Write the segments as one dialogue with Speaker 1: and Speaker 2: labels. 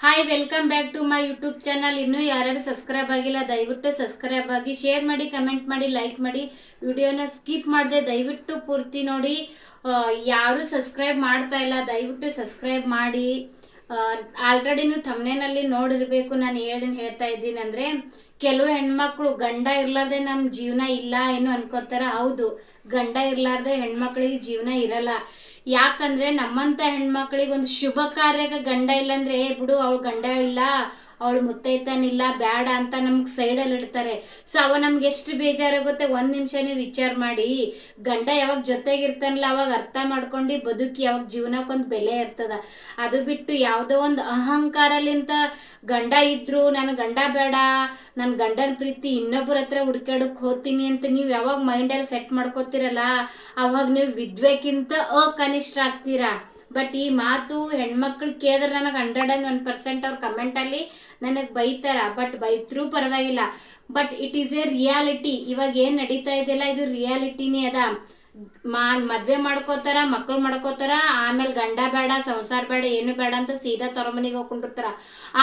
Speaker 1: Hi welcome back to my YouTube channel ಇನ್ನೂ ಯಾರ್ಯಾರು subscribe ಆಗಿಲ್ಲ, ದಯವಿಟ್ಟು ಸಬ್ಸ್ಕ್ರೈಬ್ ಆಗಿ ಶೇರ್ ಮಾಡಿ ಕಮೆಂಟ್ ಮಾಡಿ ಲೈಕ್ ಮಾಡಿ. ವಿಡಿಯೋನ ಸ್ಕಿಪ್ ಮಾಡಿದೆ, ದಯವಿಟ್ಟು ಪೂರ್ತಿ ನೋಡಿ. ಯಾರು ಸಬ್ಸ್ಕ್ರೈಬ್ ಮಾಡ್ತಾ ಇಲ್ಲ, ದಯವಿಟ್ಟು ಸಬ್ಸ್ಕ್ರೈಬ್ ಮಾಡಿ. ಆಲ್ರೆಡಿ ನೀವು ತಮ್ಮನೇನಲ್ಲಿ ನೋಡಿರಬೇಕು, ನಾನು ಏನು ಹೇಳ್ತಾ ಇದ್ದೀನಿ ಅಂದರೆ, ಕೆಲವು ಹೆಣ್ಮಕ್ಳು ಗಂಡ ಇರ್ಲಾರ್ದೆ ನಮ್ಮ ಜೀವನ ಇಲ್ಲ ಏನು ಅನ್ಕೋತಾರ. ಹೌದು, ಗಂಡ ಇರ್ಲಾರ್ದೆ ಹೆಣ್ಮಕ್ಳಿಗೆ ಜೀವನ ಇರಲ್ಲ. ಯಾಕಂದ್ರೆ ನಮ್ಮಂತ ಹೆಣ್ಮಕ್ಳಿಗೆ ಒಂದು ಶುಭ ಕಾರ್ಯಕ್ಕೆ ಗಂಡ ಇಲ್ಲಂದ್ರೆ ಏ ಬಿಡು ಅವ್ಳು ಗಂಡ ಇಲ್ಲ. ಅವಳು ಮುತ್ತೈತಾನಿಲ್ಲ ಬೇಡ ಅಂತ ನಮ್ಗೆ ಸೈಡಲ್ಲಿ ಇಡ್ತಾರೆ. ಸೊ ಅವ ನಮ್ಗೆ ಎಷ್ಟು ಬೇಜಾರಾಗುತ್ತೆ? ಒಂದು ನಿಮಿಷ ನೀವು ವಿಚಾರ ಮಾಡಿ. ಗಂಡ ಯಾವಾಗ ಜೊತೆಗಿರ್ತಾನಲ್ಲ, ಅವಾಗ ಅರ್ಥ ಮಾಡ್ಕೊಂಡು ಬದುಕಿ ಯಾವಾಗ ಜೀವನಕ್ಕೊಂದು ಬೆಲೆ ಇರ್ತದ. ಅದು ಬಿಟ್ಟು ಯಾವುದೋ ಒಂದು ಅಹಂಕಾರಲಿಂತ ಗಂಡ ಇದ್ರು ನನ್ನ ಗಂಡ ಬೇಡ ನನ್ನ ಗಂಡನ ಪ್ರೀತಿ ಇನ್ನೊಬ್ಬರ ಹತ್ರ ಹುಡ್ಕಾಡಕ್ ಹೋಗ್ತೀನಿ ಅಂತ ನೀವು ಯಾವಾಗ ಮೈಂಡಲ್ಲಿ ಸೆಟ್ ಮಾಡ್ಕೋತೀರಲ್ಲ, ಅವಾಗ ನೀವು ವಿದ್ವೆಕ್ಕಿಂತ ಅಕನಿಷ್ಠ ಆಗ್ತೀರಾ? ಬಟ್ ಈ ಮಾತು ಹೆಣ್ಮಕ್ಳು ಕೇಳಿದ್ರೆ ನನಗೆ ಹಂಡ್ರೆಡ್ ಆ್ಯಂಡ್ ಒನ್ ಪರ್ಸೆಂಟ್ ಅವ್ರ ಕಮೆಂಟಲ್ಲಿ ನನಗೆ ಬೈತಾರ. ಬಟ್ ಬೈತ್ರೂ ಪರವಾಗಿಲ್ಲ. But it is a reality ಇವಾಗ ಏನು ನಡೀತಾ ಇದೆಯಲ್ಲ, ಇದು ರಿಯಾಲಿಟಿನೇ ಅದ. ಮಾ ಮದ್ವೆ ಮಾಡ್ಕೋತಾರ, ಮಕ್ಳು ಮಾಡ್ಕೋತಾರ, ಆಮೇಲೆ ಗಂಡ ಬೇಡ, ಸಂಸಾರ ಬೇಡ, ಏನು ಬೇಡ ಅಂತ ಸೀದಾ ತೊರಮನಿಗೆ ಹೋಗ್ಕೊಂಡಿರ್ತಾರ.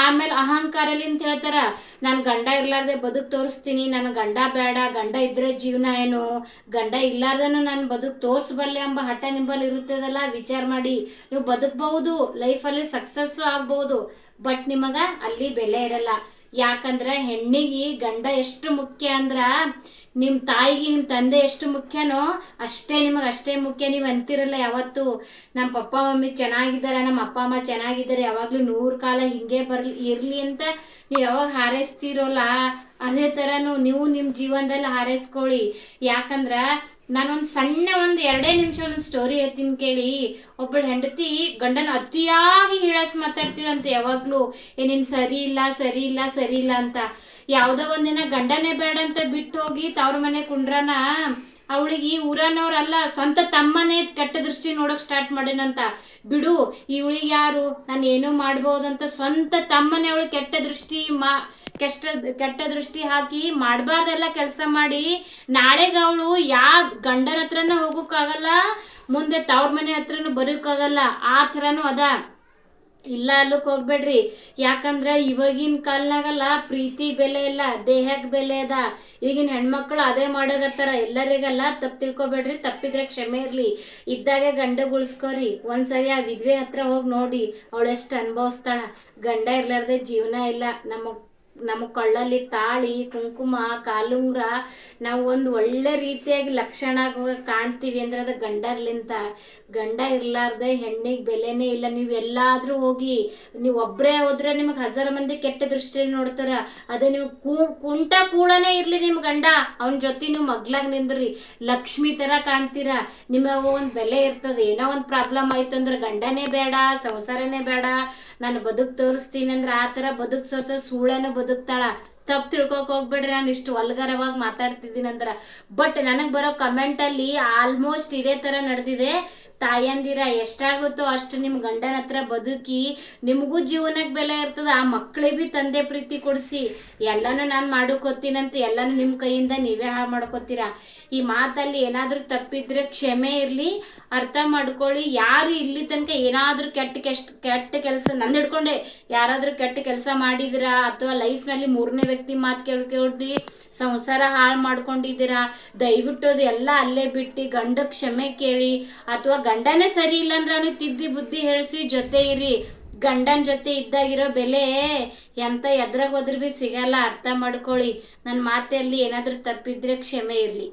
Speaker 1: ಆಮೇಲೆ ಅಹಂಕಾರಲಿಂತ ಹೇಳ್ತಾರ, ನಾನು ಗಂಡ ಇರ್ಲಾರ್ದೆ ಬದುಕು ತೋರಿಸ್ತೀನಿ ನನ್ನ ಗಂಡ ಬೇಡ, ಗಂಡ ಇದ್ರೆ ಜೀವನ ಏನು? ಗಂಡ ಇರ್ಲಾರ್ದನು ನಾನು ಬದುಕು ತೋರಿಸ್ಬಲ್ಲೆ ಎಂಬ ಹಠ ನಿಂಬಲ್ಲಿ ಇರುತ್ತದಲ್ಲ, ವಿಚಾರ ಮಾಡಿ. ನೀವು ಬದುಕಬಹುದು, ಲೈಫಲ್ಲಿ ಸಕ್ಸಸ್ಸು ಆಗ್ಬಹುದು, ಬಟ್ ನಿಮಗ ಅಲ್ಲಿ ಬೆಲೆ ಇರಲ್ಲ. ಯಾಕಂದ್ರೆ ಹೆಣ್ಣಿಗೆ ಗಂಡ ಎಷ್ಟು ಮುಖ್ಯ ಅಂದ್ರ ನಿಮ್ಮ ತಾಯಿಗೆ ನಿಮ್ಮ ತಂದೆ ಎಷ್ಟು ಮುಖ್ಯನೋ ಅಷ್ಟೇ ನಿಮಗೆ ಅಷ್ಟೇ ಮುಖ್ಯ. ನೀವು ಅಂತಿರಲ್ಲ ಯಾವತ್ತು ನಮ್ಮ ಪಪ್ಪ, ಮಮ್ಮಿ ಚೆನ್ನಾಗಿದ್ದಾರೆ ನಮ್ಮ ಅಪ್ಪ, ಅಮ್ಮ ಚೆನ್ನಾಗಿದ್ದಾರೆ, ಯಾವಾಗಲೂ ನೂರು ಕಾಲ ಹಿಂಗೆ ಬರಲಿ ಇರಲಿ ಅಂತ ನೀವು ಯಾವಾಗ ಹಾರೈಸ್ತಿರೋಲ್ಲ. ಅದೇ ಥರನು ನೀವು ನಿಮ್ಮ ಜೀವನದಲ್ಲಿ ಹಾರೈಸ್ಕೊಳ್ಳಿ. ಯಾಕಂದ್ರೆ ನಾನೊಂದು ಸಣ್ಣ ಒಂದು ಎರಡೇ ನಿಮಿಷ ಒಂದು ಸ್ಟೋರಿ ಹೇಳ್ತೀನಿ ಕೇಳಿ. ಒಬ್ಬಳು ಹೆಂಡತಿ ಗಂಡನ ಅತಿಯಾಗಿ ಹೀಳಸ್ ಮಾತಾಡ್ತೀಳಂತೆ ಯಾವಾಗಲೂ. ಏನೇನು ಸರಿ ಇಲ್ಲ ಸರಿ ಇಲ್ಲ ಸರಿ ಇಲ್ಲ ಅಂತ. ಯಾವುದೋ ಒಂದಿನ ಗಂಡನೇ ಬೇಡ ಅಂತ ಬಿಟ್ಟು ಹೋಗಿ ತವ್ರ ಮನೆ ಕುಂಡ್ರನ ಅವಳಿಗೆ ಈ ಊರನ್ನವ್ರಲ್ಲ ಸ್ವಂತ ತಮ್ಮನೇ ಕೆಟ್ಟ ದೃಷ್ಟಿ ನೋಡಕ್ ಸ್ಟಾರ್ಟ್ ಮಾಡಿನಂತ. ಬಿಡು ಇವಳಿಗೆ ಯಾರು? ನಾನು ಏನೋ ಮಾಡ್ಬೋದಂತ ಸ್ವಂತ ತಮ್ಮನೇ ಅವಳು ಕೆಟ್ಟ ದೃಷ್ಟಿ ಮಾ ಕೆಟ್ಟ ಕೆಟ್ಟ ದೃಷ್ಟಿ ಹಾಕಿ ಮಾಡಬಾರ್ದೆಲ್ಲ ಕೆಲಸ ಮಾಡಿ, ನಾಳೆಗೆ ಅವಳು ಯಾ ಗಂಡನ ಹತ್ರನೂ ಹೋಗೋಕ್ಕಾಗಲ್ಲ, ಮುಂದೆ ತವ್ರ ಮನೆ ಹತ್ರನೂ ಬರೋಕ್ಕಾಗಲ್ಲ. ಆ ಥರನೂ ಅದ. ಇಲ್ಲ ಅಲ್ಲಕ್ಕೆ ಹೋಗ್ಬೇಡ್ರಿ. ಯಾಕಂದ್ರೆ ಇವಾಗಿನ ಕಾಲ್ನಾಗಲ್ಲ ಪ್ರೀತಿ ಬೆಲೆ ಇಲ್ಲ ದೇಹಕ್ಕೆ ಬೆಲೆ ಅದ. ಈಗಿನ ಹೆಣ್ಮಕ್ಳು ಅದೇ ಮಾಡೋಗತ್ತಾರ ಎಲ್ಲರಿಗಲ್ಲ ತಪ್ಪು ತಿಳ್ಕೊಬೇಡ್ರಿ, ತಪ್ಪಿದ್ರೆ ಕ್ಷಮೆ ಇರ್ಲಿ. ಇದ್ದಾಗೆ ಗಂಡ ಉಳಿಸ್ಕೋರಿ ಒಂದ್ಸರಿ ಆ ವಿಧವೆ ಹತ್ರ ಹೋಗಿ ನೋಡಿ ಅವಳೆಷ್ಟು ಅನುಭವಿಸ್ತಾಳ. ಗಂಡ ಇರ್ಲಾರ್ದೆ ಜೀವನ ಇಲ್ಲ. ನಮ್ಮ ನಮ್ಮ ಕೊಳ್ಳಲ್ಲಿ ತಾಳಿ, ಕುಂಕುಮ, ಕಾಲುಂಗ್ರ ನಾವು ಒಂದು ಒಳ್ಳೆ ರೀತಿಯಾಗಿ ಲಕ್ಷಣ ಕಾಣ್ತೀವಿ ಅಂದ್ರೆ ಅದು ಗಂಡರ್ಲಿಂತ. ಗಂಡ ಇರ್ಲಾರ್ದೆ ಹೆಣ್ಣಿಗೆ ಬೆಲೆನೇ ಇಲ್ಲ. ನೀವು ಎಲ್ಲಾದ್ರೂ ಹೋಗಿ, ನೀವು ಒಬ್ಬರೇ ಹೋದ್ರೆ ನಿಮಗೆ ಹಜಾರ ಮಂದಿ ಕೆಟ್ಟ ದೃಷ್ಟಿಯಲ್ಲಿ ನೋಡ್ತಾರ. ಅದೇ ನೀವು ಕುಂಟ ಕೂಳನೇ ಇರ್ಲಿ ನಿಮ್ಮ ಗಂಡ. ಅವನ ಜೊತೆ ನೀವು ಮಗ್ಲಾಗ ನಿಂದ್ರಿ. ಲಕ್ಷ್ಮಿ ತರ ಕಾಣ್ತೀರ. ನಿಮಗೆ ಒಂದು ಬೆಲೆ ಇರ್ತದೆ. ಏನೋ ಒಂದು ಪ್ರಾಬ್ಲಮ್ ಆಯ್ತು ಅಂದ್ರೆ ಗಂಡನೇ ಬೇಡ, ಸಂಸಾರನೇ ಬೇಡ. ನಾನು ಬದುಕು ತೋರಿಸ್ತೀನಿ ಅಂದ್ರೆ ಆ ಥರ ಬದುಕು ತೋರ್ಸ ಸುಳ್ಳೇನೋ doctora, ತಪ್ಪು ತಿಳ್ಕೊಕ್ ಹೋಗ್ಬಿಡ್ರಿ, ನಾನು ಇಷ್ಟು ವಲ್ಗರವಾಗಿ ಮಾತಾಡ್ತಿದ್ದೀನಿ ಅಂದ್ರ. ಬಟ್ ನನಗೆ ಬರೋ ಕಮೆಂಟಲ್ಲಿ ಆಲ್ಮೋಸ್ಟ್ ಇದೇ ತರ ನಡೆದಿದೆ. ತಾಯಂದಿರ, ಎಷ್ಟಾಗುತ್ತೋ ಅಷ್ಟು ನಿಮ್ಮ ಗಂಡನ ಹತ್ರ ಬದುಕಿ, ನಿಮಗೂ ಜೀವನಕ್ಕೆ ಬೆಲೆ ಇರ್ತದ, ಆ ಮಕ್ಕಳಿಗೆ ಬಿ ತಂದೆ ಪ್ರೀತಿ ಕೊಡಿಸಿ. ಎಲ್ಲನೂ ನಾನು ಮಾಡ್ಕೋತೀನಂತ ಎಲ್ಲಾನು ನಿಮ್ಮ ಕೈಯಿಂದ ನೀವೇ ಹಾಳು ಮಾಡ್ಕೋತೀರಾ? ಈ ಮಾತಲ್ಲಿ ಏನಾದರೂ ತಪ್ಪಿದ್ರೆ ಕ್ಷಮೆ ಇರ್ಲಿ, ಅರ್ಥ ಮಾಡ್ಕೊಳ್ಳಿ. ಯಾರು ಇಲ್ಲಿ ತನಕ ಏನಾದರೂ ಕೆಟ್ಟ ಕೆಟ್ಟ ಕೆಲಸ ನಂದಿಡ್ಕೊಂಡೆ ಹಿಡ್ಕೊಂಡೆ ಯಾರಾದರೂ ಕೆಟ್ಟ ಕೆಲಸ ಮಾಡಿದಿರಾ ಅಥವಾ ಲೈಫ್ನಲ್ಲಿ ಮೂರನೇ ವ್ಯಕ್ತಿ ಮಾತು ಕೇಳ್ಕೊಂಡು ಸಂಸಾರ ಹಾಳು ಮಾಡ್ಕೊಂಡಿದ್ದೀರಾ? ದಯವಿಟ್ಟು ಅದು ಎಲ್ಲ ಅಲ್ಲೇ ಬಿಟ್ಟು, ಗಂಡ ಕ್ಷಮೆ ಕೇಳಿ, ಅಥವಾ ಗಂಡನೇ ಸರಿ ಇಲ್ಲ ಅಂದ್ರೆ ತಿದ್ದಿ ಬುದ್ಧಿ ಹೇಳಿಸಿ ಜೊತೆ ಇರಿ. ಗಂಡನ ಜೊತೆ ಇದ್ದಾಗಿರೋ ಬೆಲೆ ಎಂತ ಎದ್ರಾಗ ಹೋದ್ರೂ ಬಿ ಸಿಗಲ್ಲ, ಅರ್ಥ ಮಾಡ್ಕೊಳ್ಳಿ. ನನ್ನ ಮಾತಲ್ಲಿ ಏನಾದರೂ ತಪ್ಪಿದ್ರೆ ಕ್ಷಮೆ ಇರಲಿ.